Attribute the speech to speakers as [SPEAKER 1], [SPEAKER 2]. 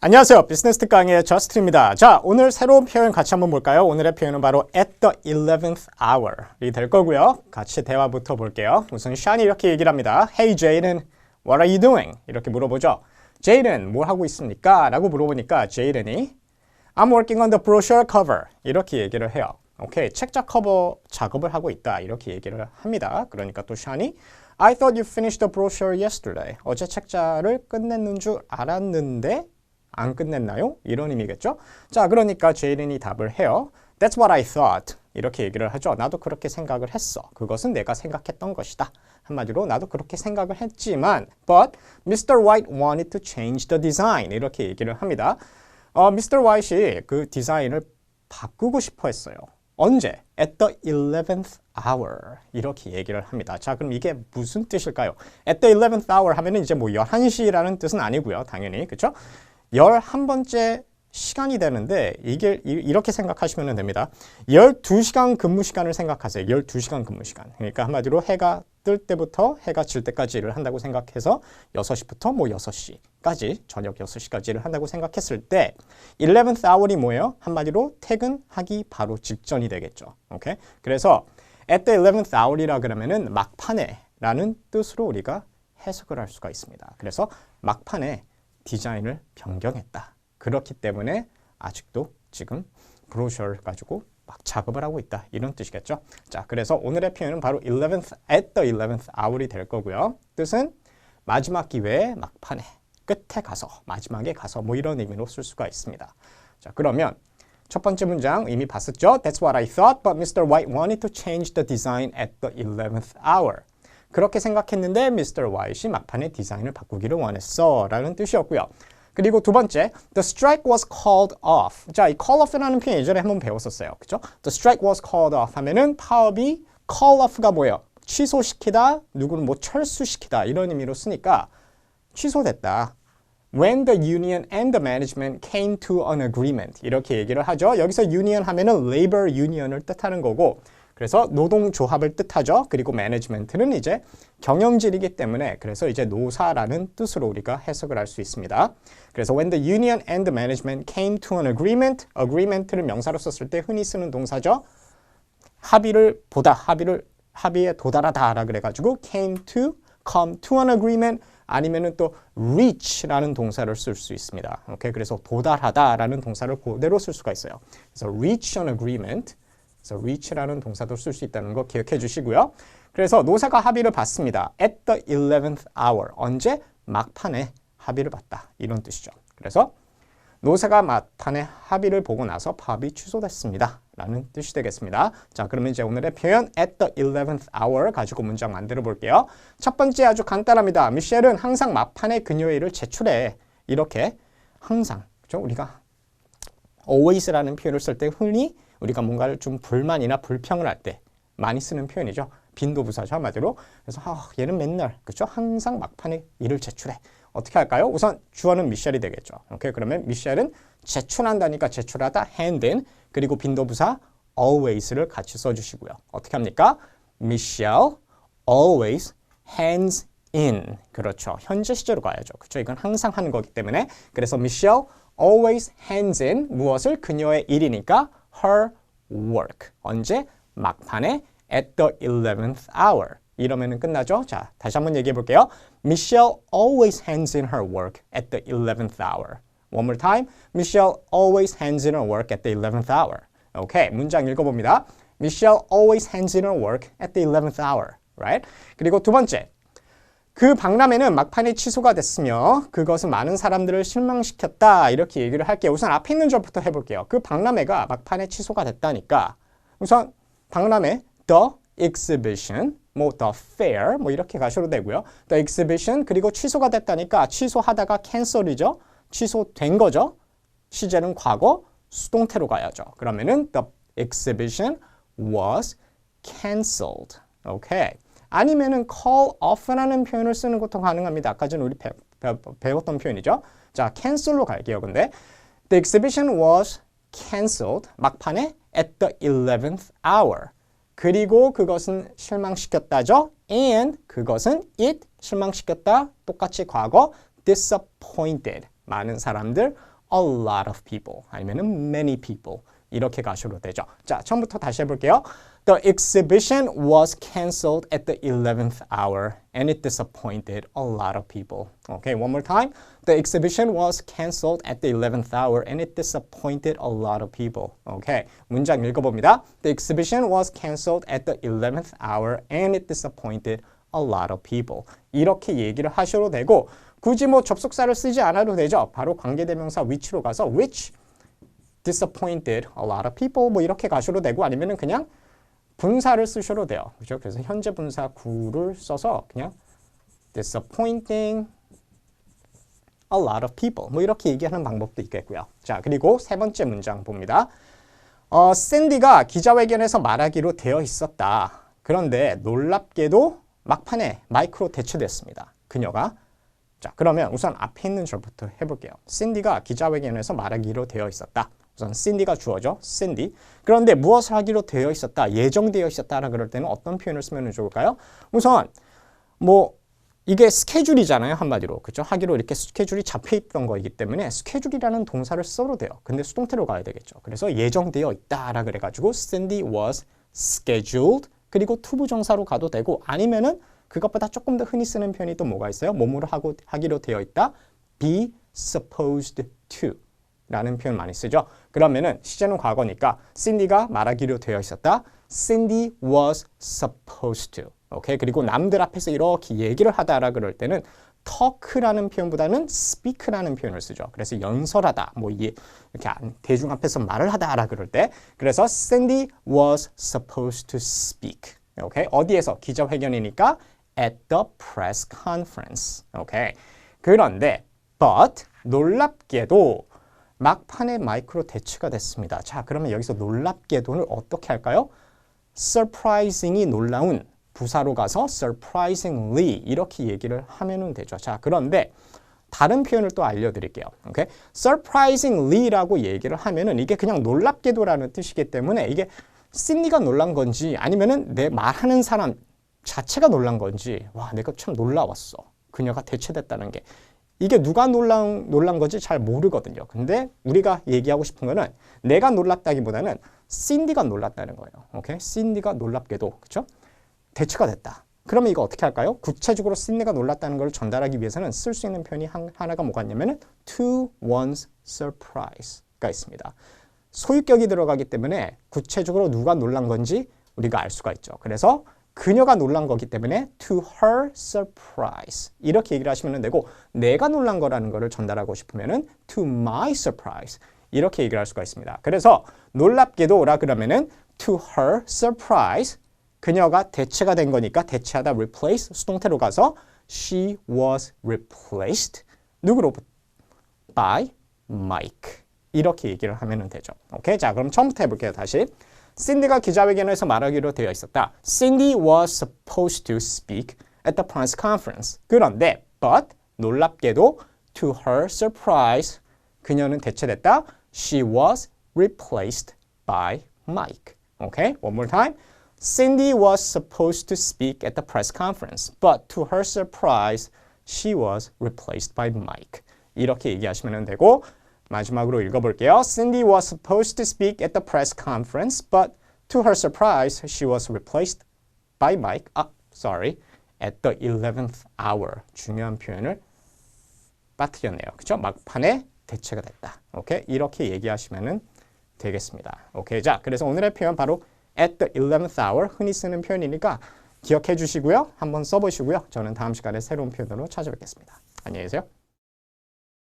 [SPEAKER 1] 안녕하세요. 비즈니스 특강의 저스트입니다. 자, 오늘 새로운 표현 같이 한번 볼까요? 오늘의 표현은 바로 at the 11th hour이 될 거고요. 같이 대화부터 볼게요. 우선 샤니 이렇게 얘기를 합니다. Hey Jaden, what are you doing? 이렇게 물어보죠. Jaden, 뭘 하고 있습니까? 라고 물어보니까 Jaden이 I'm working on the brochure cover. 이렇게 얘기를 해요. 오케이, 책자 커버 작업을 하고 있다. 이렇게 얘기를 합니다. 그러니까 또 샤니 I thought you finished the brochure yesterday. 어제 책자를 끝냈는 줄 알았는데 안 끝냈나요? 이런 의미겠죠? 자, 그러니까 제이린이 답을 해요. That's what I thought. 이렇게 얘기를 하죠. 나도 그렇게 생각을 했어. 그것은 내가 생각했던 것이다. 한마디로 나도 그렇게 생각을 했지만 but Mr. White wanted to change the design. 이렇게 얘기를 합니다. 어, Mr. White이 그 디자인을 바꾸고 싶어 했어요. 언제? At the 11th hour. 이렇게 얘기를 합니다. 자, 그럼 이게 무슨 뜻일까요? At the 11th hour 하면 은 이제 뭐 11시라는 뜻은 아니고요. 당연히. 그렇죠? 11번째 시간이 되는데 이게 이렇게 생각하시면 됩니다. 12시간 근무 시간을 생각하세요. 12시간 근무 시간. 그러니까 한마디로 해가 뜰 때부터 해가 질 때까지 일을 한다고 생각해서 6시부터 뭐 6시까지 저녁 6시까지 일을 한다고 생각했을 때 11th hour이 뭐예요? 한마디로 퇴근하기 바로 직전이 되겠죠. 오케이? 그래서 at the 11th hour이라 그러면은 막판에 라는 뜻으로 우리가 해석을 할 수가 있습니다. 그래서 막판에 디자인을 변경했다. 그렇기 때문에 아직도 지금 브로셔를 가지고 막 작업을 하고 있다. 이런 뜻이겠죠. 자, 그래서 오늘의 표현은 바로 11th at the 11th hour이 될 거고요. 뜻은 마지막 기회에 막판에 끝에 가서 마지막에 가서 뭐 이런 의미로 쓸 수가 있습니다. 자, 그러면 첫 번째 문장 이미 봤었죠? That's what I thought, but Mr. White wanted to change the design at the 11th hour. 그렇게 생각했는데 Mr. White이 막판에 디자인을 바꾸기를 원했어 라는 뜻이었고요. 그리고 두 번째, the strike was called off. 자, 이 call off라는 표현 예전에 한번 배웠었어요. 그죠? the strike was called off 하면은 파업이 call off가 뭐예요? 취소시키다, 누구는 뭐 철수시키다 이런 의미로 쓰니까 취소됐다. When the union and the management came to an agreement 이렇게 얘기를 하죠. 여기서 union 하면은 labor union을 뜻하는 거고 그래서 노동조합을 뜻하죠. 그리고 매니지먼트는 이제 경영질이기 때문에 그래서 이제 노사라는 뜻으로 우리가 해석을 할 수 있습니다. 그래서 when the union and the management came to an agreement, agreement를 명사로 썼을 때 흔히 쓰는 동사죠. 합의를 보다, 합의를 합의에 도달하다라 그래가지고 came to, come to an agreement 아니면은 또 reach라는 동사를 쓸 수 있습니다. 오케이, 그래서 도달하다라는 동사를 그대로 쓸 수가 있어요. 그래서 reach an agreement. 그래서 reach라는 동사도 쓸 수 있다는 거 기억해 주시고요. 그래서 노사가 합의를 받습니다. at the 11th hour. 언제? 막판에 합의를 받다. 이런 뜻이죠. 그래서 노사가 막판에 합의를 보고 나서 파업이 취소됐습니다. 라는 뜻이 되겠습니다. 자, 그러면 이제 오늘의 표현 at the 11th hour 가지고 문장 만들어 볼게요. 첫 번째 아주 간단합니다. 미셸은 항상 막판에 그녀의 일을 제출해. 이렇게 항상, 그죠? 우리가 always라는 표현을 쓸 때 흔히 우리가 뭔가를 좀 불만이나 불평을 할 때 많이 쓰는 표현이죠. 빈도부사죠 한마디로. 그래서 아, 얘는 맨날 그렇죠. 항상 막판에 일을 제출해. 어떻게 할까요? 우선 주어는 미셸이 되겠죠. 오케이 그러면 미셸은 제출한다니까 제출하다 hand in 그리고 빈도부사 always를 같이 써주시고요. 어떻게 합니까? Michelle always hands in. 그렇죠. 현재 시제로 가야죠. 그렇죠. 이건 항상 하는 거기 때문에 그래서 Michelle always hands in 무엇을 그녀의 일이니까 her work. 언제? 막판에 at the 11th hour. 이러면 끝나죠? 자, 다시 한번 얘기해 볼게요. Michelle always hands in her work at the 11th hour. One more time. Michelle always hands in her work at the 11th hour. 오케이, 문장 읽어봅니다. Michelle always hands in her work at the 11th hour. Right? 그리고 두 번째. 그 박람회는 막판에 취소가 됐으며 그것은 많은 사람들을 실망시켰다 이렇게 얘기를 할게요. 우선 앞에 있는 절부터 해볼게요. 그 박람회가 막판에 취소가 됐다니까 우선 박람회 the exhibition 뭐 the fair 뭐 이렇게 가셔도 되고요. the exhibition 그리고 취소가 됐다니까 취소하다가 cancel이죠. 취소된 거죠. 시제는 과거 수동태로 가야죠. 그러면은 the exhibition was cancelled. 오케이. 아니면은 call off라는 표현을 쓰는 것도 가능합니다. 아까 전에 우리 배, 배, 배 웠던 표현이죠. 자, cancel로 갈게요. 근데 the exhibition was cancelled 막판에 at the 11th hour. 그리고 그것은 실망시켰다죠. and 그것은 it 실망시켰다 똑같이 과거 disappointed 많은 사람들 a lot of people 아니면은 many people 이렇게 가셔도 되죠. 자, 처음부터 다시 해볼게요. The exhibition was cancelled at the 11th hour and it disappointed a lot of people. Okay, one more time. The exhibition was cancelled at the 11th hour and it disappointed a lot of people. Okay, 문장 읽어봅니다. The exhibition was cancelled at the 11th hour and it disappointed a lot of people. 이렇게 얘기를 하셔도 되고 굳이 뭐 접속사를 쓰지 않아도 되죠. 바로 관계대명사 which로 가서 which disappointed a lot of people 뭐 이렇게 가셔도 되고 아니면은 그냥 분사를 쓰셔도 돼요. 그렇죠? 그래서 현재 분사 구를 써서 그냥 disappointing a lot of people 뭐 이렇게 얘기하는 방법도 있겠고요. 자, 그리고 세 번째 문장 봅니다. 어, 샌디가 기자회견에서 말하기로 되어 있었다. 그런데 놀랍게도 막판에 마이크로 대체됐습니다. 그녀가 자, 그러면 우선 앞에 있는 절부터 해볼게요. 샌디가 기자회견에서 말하기로 되어 있었다. 우선 샌디가 주어죠. 샌디. 그런데 무엇을 하기로 되어 있었다, 예정되어 있었다라 그럴 때는 어떤 표현을 쓰면 좋을까요? 우선 뭐 이게 스케줄이잖아요 한마디로 그죠 하기로 이렇게 스케줄이 잡혀 있던 거이기 때문에 스케줄이라는 동사를 써도 돼요 근데 수동태로 가야 되겠죠 그래서 예정되어 있다 라 그래가지고 Cindy was scheduled 그리고 투부정사로 가도 되고 아니면은 그것보다 조금 더 흔히 쓰는 표현이 또 뭐가 있어요 뭐뭐를 하고 하기로 되어 있다 be supposed to 라는 표현 많이 쓰죠. 그러면은 시제는 과거니까 Cindy가 말하기로 되어 있었다. Cindy was supposed to. 오케이? 그리고 남들 앞에서 이렇게 얘기를 하다라 그럴 때는 talk라는 표현보다는 speak라는 표현을 쓰죠. 그래서 연설하다. 뭐 이렇게 대중 앞에서 말을 하다라 그럴 때. 그래서 Sandy was supposed to speak. 오케이? 어디에서? 기자회견이니까 at the press conference. 오케이? 그런데 but 놀랍게도 막판에 마이크로 대치가 됐습니다. 자 그러면 여기서 놀랍게도를 어떻게 할까요? surprising이 놀라운 부사로 가서 surprisingly 이렇게 얘기를 하면은 되죠. 자, 그런데 다른 표현을 또 알려드릴게요. 오케이? surprisingly라고 얘기를 하면은 이게 그냥 놀랍게도라는 뜻이기 때문에 이게 신니가 놀란 건지 아니면은 내 말하는 사람 자체가 놀란 건지 와 내가 참 놀라웠어. 그녀가 대체됐다는 게 이게 누가 놀란, 놀란 건지 잘 모르거든요. 근데 우리가 얘기하고 싶은 거는 내가 놀랐다기보다는 신디가 놀랐다는 거예요. 오케이? 신디가 놀랍게도 그렇죠? 대처가 됐다. 그러면 이거 어떻게 할까요? 구체적으로 신네가 놀랐다는 걸 전달하기 위해서는 쓸 수 있는 표현이 한, 하나가 뭐가 있냐면은 to one's surprise가 있습니다. 소유격이 들어가기 때문에 구체적으로 누가 놀란 건지 우리가 알 수가 있죠. 그래서 그녀가 놀란 거기 때문에 to her surprise. 이렇게 얘기를 하시면 되고 내가 놀란 거라는 거를 전달하고 싶으면 은 to my surprise. 이렇게 얘기를 할 수가 있습니다. 그래서 놀랍게도라 그러면 은 to her surprise. 그녀가 대체가 된 거니까 대체하다 replace 수동태로 가서 she was replaced. 누구로? by Mike. 이렇게 얘기를 하면 되죠. 오케이? 자 그럼 처음부터 해볼게요 다시 신디가 기자회견에서 말하기로 되어 있었다. Cindy was supposed to speak at the press conference. 그런데 but 놀랍게도 to her surprise 그녀는 대체됐다. She was replaced by Mike. Okay, one more time. Cindy was supposed to speak at the press conference, but to her surprise, she was replaced by Mike. 이렇게 얘기하시면 되고 마지막으로 읽어볼게요. Cindy was supposed to speak at the press conference, but to her surprise, she was replaced by Mike. 아, sorry. At the 11th hour. 중요한 표현을 빠뜨렸네요. 그죠? 막판에 대체가 됐다. 오케이? 이렇게 얘기하시면 되겠습니다. 오케이. 자, 그래서 오늘의 표현 바로 at the 11th hour 흔히 쓰는 표현이니까 기억해 주시고요. 한번 써보시고요. 저는 다음 시간에 새로운 표현으로 찾아뵙겠습니다. 안녕히 계세요.